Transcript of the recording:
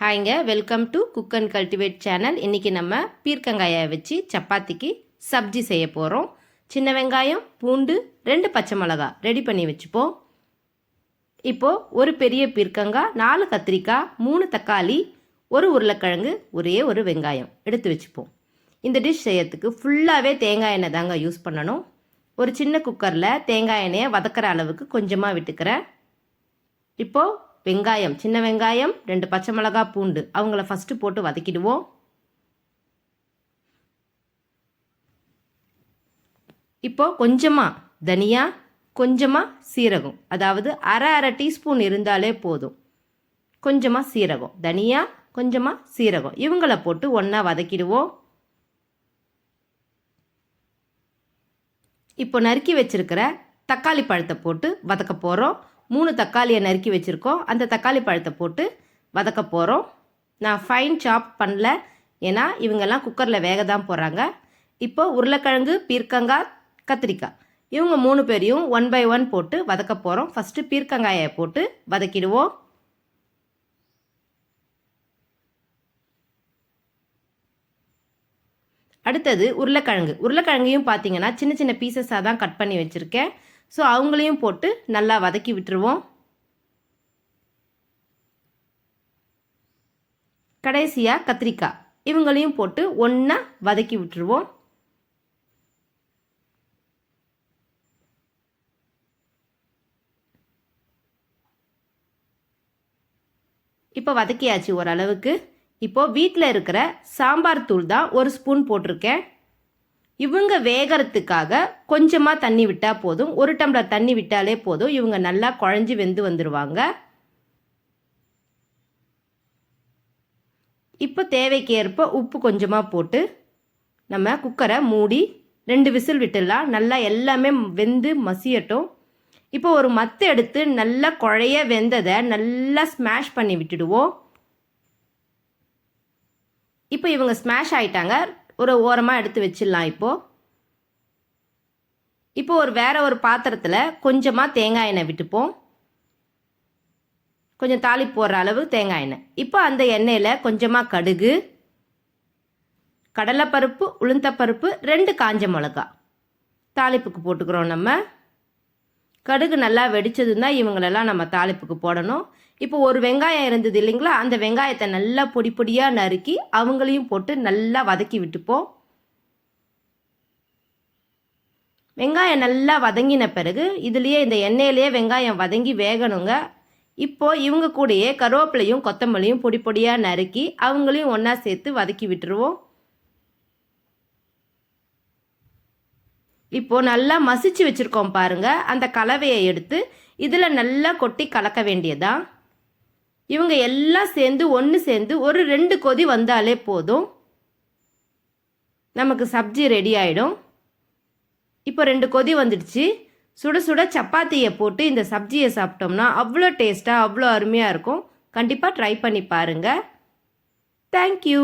ஹாய்ங்க welcome to cook and cultivate channel இன்றைக்கி நம்ம பீர்க்கங்காயை வச்சு சப்பாத்திக்கு சப்ஜி செய்ய போகிறோம் சின்ன வெங்காயம் பூண்டு ரெண்டு பச்சை மிளகா ரெடி பண்ணி வச்சுப்போம். இப்போது ஒரு பெரிய பீர்க்கங்காய் நாலு கத்திரிக்காய் மூணு தக்காளி ஒரு உருளைக்கிழங்கு ஒரே ஒரு வெங்காயம் எடுத்து வச்சுப்போம். இந்த டிஷ் செய்யறதுக்கு ஃபுல்லாகவே தேங்காய் எண்ணெய் தாங்க யூஸ் பண்ணணும். ஒரு சின்ன குக்கரில் தேங்காய் எண்ணெயை வதக்கிற அளவுக்கு கொஞ்சமாக விட்டுக்கிறேன். இப்போது வெங்காயம் சின்ன வெங்காயம் ரெண்டு பச்சை மிளகா பூண்டு. அவங்கள ஃபஸ்ட்டு போட்டு வதக்கிடுவோம். இப்போ கொஞ்சமாக தனியா கொஞ்சமாக சீரகம். அதாவது அரை அரை டீஸ்பூன் இருந்தாலே போதும். கொஞ்சமாக சீரகம். தனியா கொஞ்சமாக சீரகம். இவங்கள போட்டு ஒன்றா வதக்கிடுவோம். இப்போ நறுக்கி வச்சிருக்கிற தக்காளி பழத்தை போட்டு வதக்க போகிறோம் மூணு தக்காளியை நறுக்கி வச்சுருக்கோம். அந்த தக்காளி பழத்தை போட்டு வதக்க போகிறோம் நான் ஃபைன் சாப் பண்ணல. ஏன்னா இவங்கெல்லாம் குக்கரில் வேக தான் போகிறாங்க இப்போ உருளைக்கிழங்கு பீர்க்கங்காய் கத்திரிக்காய். இவங்க மூணு பேரையும் ஒன் பை ஒன் போட்டு வதக்க போகிறோம் ஃபஸ்ட்டு பீர்க்கங்காயை போட்டு வதக்கிடுவோம். அடுத்தது உருளைக்கிழங்கு. உருளைக்கிழங்கையும் பார்த்தீங்கன்னா சின்ன சின்ன பீசஸாக தான் கட் பண்ணி வச்சுருக்கேன். ஸோ அவங்களையும் போட்டு நல்லா வதக்கி விட்டுருவோம். கடைசியாக கத்திரிக்காய் இவங்களையும் போட்டு ஒன்றா வதக்கி விட்டுருவோம். இப்போ வதக்கியாச்சு ஓரளவுக்கு. இப்போது வீட்டில் இருக்கிற சாம்பார் தூள் தான் ஒரு ஸ்பூன் போட்டிருக்கேன். இவங்க வேகறதுக்காக கொஞ்சமாக தண்ணி விட்டால் போதும். ஒரு டம்ளர் தண்ணி விட்டாலே போதும். இவங்க நல்லா குழஞ்சி வெந்து வந்துடுவாங்க இப்போ தேவைக்கு ஏற்ப உப்பு கொஞ்சமாக போட்டு நம்ம குக்கரை மூடி ரெண்டு விசில் விட்டுடலாம். நல்லா எல்லாமே வெந்து மசியட்டும். இப்போ ஒரு மத்து எடுத்து நல்லா குழைய வெந்ததை நல்லா ஸ்மாஷ் பண்ணி விட்டுடுவோம். இப்போ இவங்க ஸ்மாஷ் ஆயிட்டாங்க. ஒரு ஓரமாக எடுத்து வச்சிடலாம் இப்போது இப்போ ஒரு வேற ஒரு பாத்திரத்தில் கொஞ்சமாக தேங்காய் எண்ணெய் விட்டுப்போம். கொஞ்சம் தாளி போடுற அளவு தேங்காய் எண்ணெய். இப்போ அந்த எண்ணெயில் கொஞ்சமாக கடுகு கடலைப்பருப்பு உளுந்தப்பருப்பு ரெண்டு காஞ்ச மிளகா. தாளிப்புக்கு போட்டுக்கிறோம் நம்ம. கடுகு நல்லா வெடிச்சதுன்னா இவங்களெல்லாம் நம்ம தாளிப்புக்கு போடணும். இப்போ ஒரு வெங்காயம் இருந்தது இல்லைங்களா? அந்த வெங்காயத்தை நல்லா பொடி பொடியாக நறுக்கி அவங்களையும் போட்டு நல்லா வதக்கி விட்டுப்போம். வெங்காயம் நல்லா வதங்கின பிறகு இதுலேயே இந்த எண்ணெயிலேயே வெங்காயம் வதங்கி வேகணுங்க. இப்போ இவங்க கூடயே கருவேப்பிலையும் கொத்தமல்லியும் பொடி பொடியாக நறுக்கி அவங்களையும் ஒன்றா சேர்த்து வதக்கி விட்டுருவோம். இப்போ நல்லா மசிச்சு வச்சுருக்கோம் பாருங்கள் அந்த கலவையை எடுத்து இதில் நல்லா கொட்டி கலக்க வேண்டியதான் இவங்க எல்லாம் சேர்ந்து ஒன்று சேர்ந்து ஒரு ரெண்டு கொதி வந்தாலே போதும். நமக்கு சப்ஜி ரெடி ஆகிடும் இப்போ ரெண்டு கொதி வந்துடுச்சு. சுட சுட சப்பாத்தியை போட்டு இந்த சப்ஜியை சாப்பிட்டோம்னா அவ்வளோ டேஸ்ட்டாக அவ்வளோ அருமையாக இருக்கும். கண்டிப்பாக ட்ரை பண்ணி பாருங்கள் தேங்க்யூ